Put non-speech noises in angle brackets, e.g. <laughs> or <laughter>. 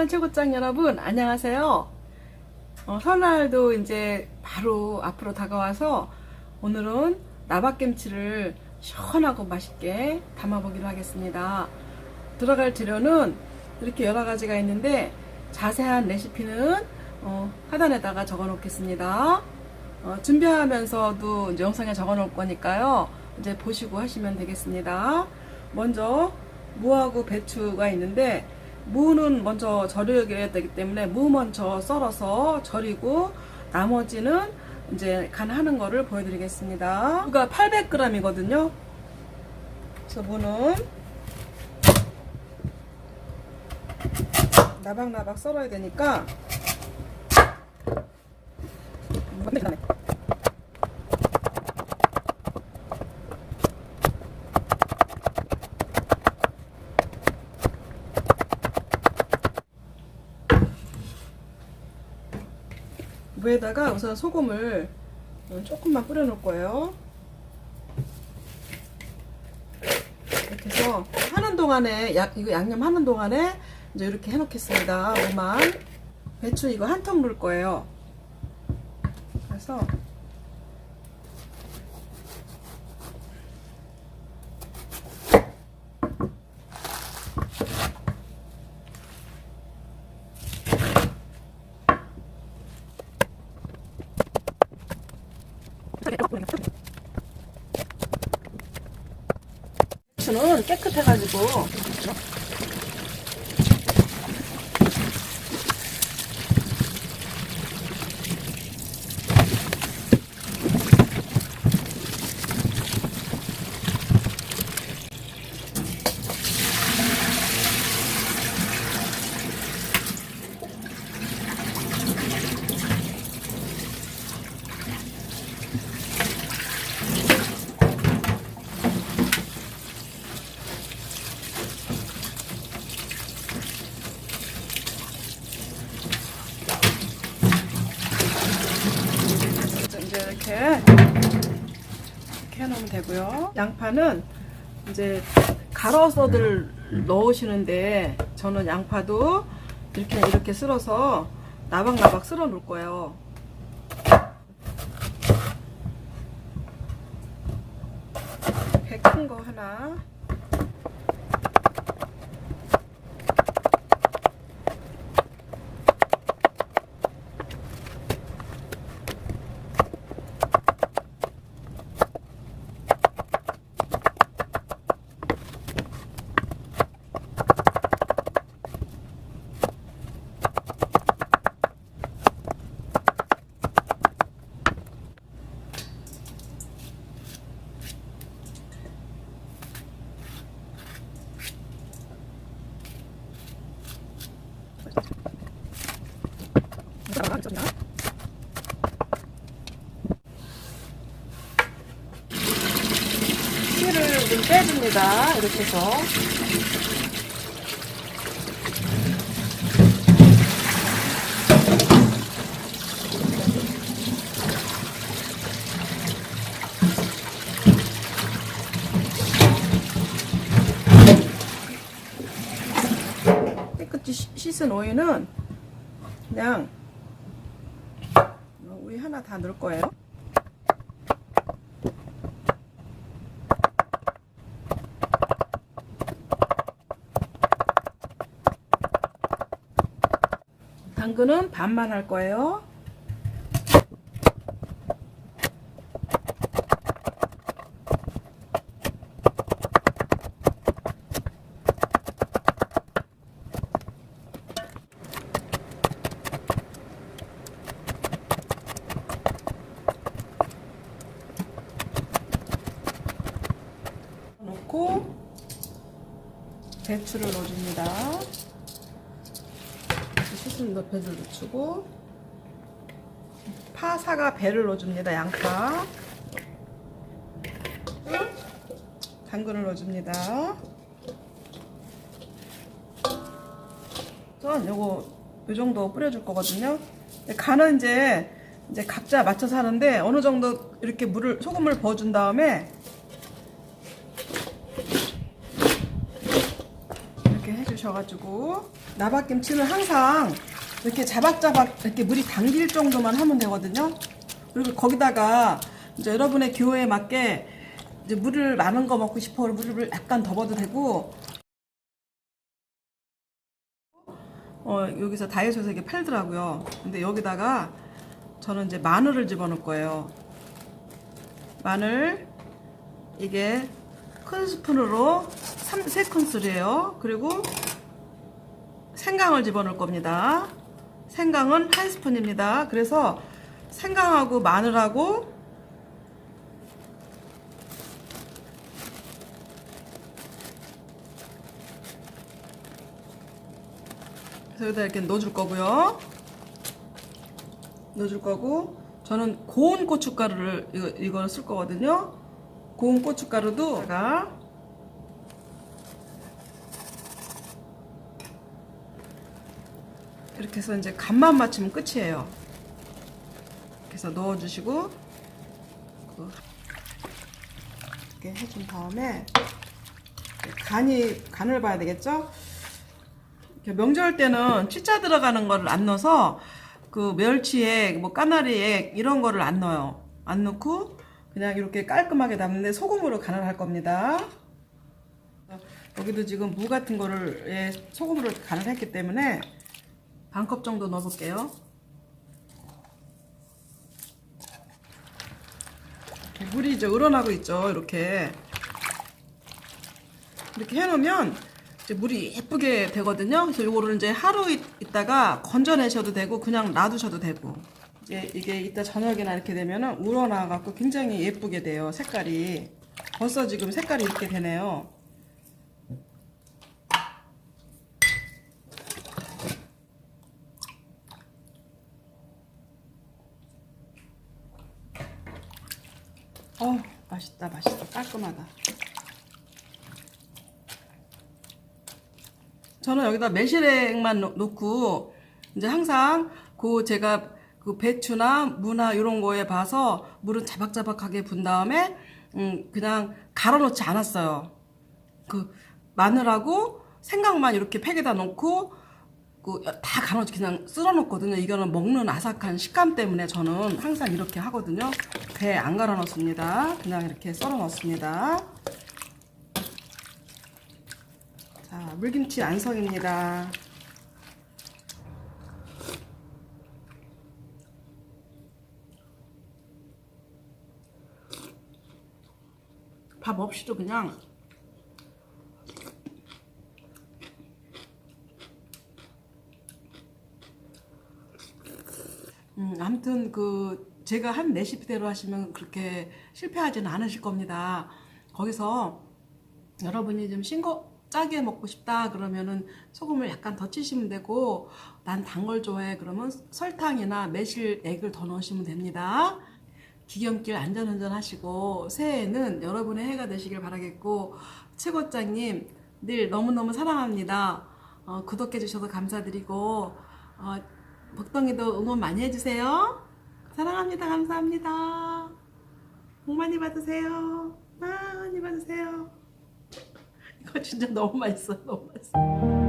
사랑하는 최고짱 여러분, 안녕하세요. 어, 설날도 이제 바로 앞으로 다가와서 오늘은 나박김치를 시원하고 맛있게 담아보기로 하겠습니다. 들어갈 재료는 이렇게 여러 가지가 있는데 자세한 레시피는 어, 하단에다가 적어 놓겠습니다. 어, 준비하면서도 영상에 적어 놓을 거니까요. 이제 보시고 하시면 되겠습니다. 먼저 무하고 배추가 있는데 무는 먼저 절여야 되기 때문에 무 먼저 썰어서 절이고 나머지는 이제 간하는 거를 보여드리겠습니다. 무가 800g이거든요. 그래서 무는 나박나박 썰어야 되니까 무가 무에다가 우선 소금을 조금만 뿌려 놓을 거예요. 이렇게 해서 하는 동안에 약 이거 양념 하는 동안에 이제 이렇게 해 놓겠습니다. 무만 배추 이거 한 통 넣을 거예요. 그래서 는 깨끗해가지고 이렇게 이렇게 해놓으면 되고요. 양파는 이제 갈아서들 넣으시는데 저는 양파도 이렇게 이렇게 쓸어서 나박나박 쓸어 놓을 거예요. 이렇게 큰 거 하나. 씨를 좀 빼줍니다. 이렇게 해서. 씻은 오이는 그냥 오이 하나 다 넣을 거예요. 당근은 반만 할 거예요. 넣고 배추를 넣어줍니다. 씻은 거 배를 넣고 파, 사과, 배를 넣어줍니다. 양파 당근을 넣어줍니다. 전 요거 요 정도 뿌려줄 거거든요. 간은 이제 이제 각자 맞춰서 하는데 어느 정도 이렇게 물을 소금을 부어준 다음에 이렇게 해 주셔가지고 나박김치는 항상 이렇게 자박자박 이렇게 물이 당길 정도만 하면 되거든요. 그리고 거기다가 이제 여러분의 기호에 맞게 이제 물을 많은 거 먹고 싶어 물을 약간 더 넣어도 되고 어 여기서 다이소에서 이렇게 팔더라고요. 근데 여기다가 저는 이제 마늘을 집어넣을 거예요. 마늘 이게 큰 스푼으로 3, 3큰술이에요. 그리고 생강을 집어넣을 겁니다. 생강은 한 스푼입니다. 그래서 생강하고 마늘하고 여기다 이렇게 넣어줄 거고요. 넣어줄 거고 저는 고운 고춧가루를 이거 이거를 쓸 거거든요. 고운 고춧가루도 제가 이렇게 해서 이제 간만 맞추면 끝이에요. 그래서 넣어주시고 그 이렇게 해준 다음에 간이 간을 봐야 되겠죠? 이렇게 명절 때는 치자 들어가는 거를 안 넣어서 그 멸치액, 뭐 까나리액 이런 거를 안 넣어요. 안 넣고 그냥 이렇게 깔끔하게 담는데 소금으로 간을 할 겁니다. 여기도 지금 무 같은 거를 예, 소금으로 간을 했기 때문에 반컵 정도 넣어볼게요. 물이 이제 우러나고 있죠. 이렇게 이렇게 해놓으면 이제 물이 예쁘게 되거든요. 그래서 요거를 이제 하루 있, 있다가 건져내셔도 되고 그냥 놔두셔도 되고 이제 이게 이따 저녁이나 이렇게 되면은 우러나 갖고 굉장히 예쁘게 돼요. 색깔이 벌써 지금 색깔이 이렇게 되네요. 어 맛있다 맛있다 깔끔하다. 저는 여기다 매실액만 넣- 넣고 이제 항상 그 제가 그 배추나 무나 이런 거에 봐서 물은 자박자박하게 분 다음에 음 그냥 갈아 넣지 않았어요. 그 마늘하고 생강만 이렇게 팩에다 넣고 그다 갈아 그냥 쓸어 놓거든요. 이거는 먹는 아삭한 식감 때문에 저는 항상 이렇게 하거든요. 배 안 갈아 넣습니다. 그냥 이렇게 썰어 넣습니다. 자, 물김치 안성입니다. 밥 없이도 그냥 음, 아무튼 그 제가 한 레시피대로 하시면 그렇게 실패하지는 않으실 겁니다. 거기서 여러분이 좀 싱거 짜게 먹고 싶다 그러면은 소금을 약간 더 치시면 되고 난 단 걸 좋아해 그러면 설탕이나 매실액을 더 넣으시면 됩니다. 기경길 안전운전 하시고 새해에는 여러분의 해가 되시길 바라겠고 최고장님 늘 너무너무 사랑합니다. 어, 구독해 주셔서 감사드리고 어, 복덩이도 응원 많이 해주세요. 사랑합니다. 감사합니다. 복 많이 받으세요. 많이 받으세요. <laughs> 이거 진짜 너무 맛있어. 너무 맛있어.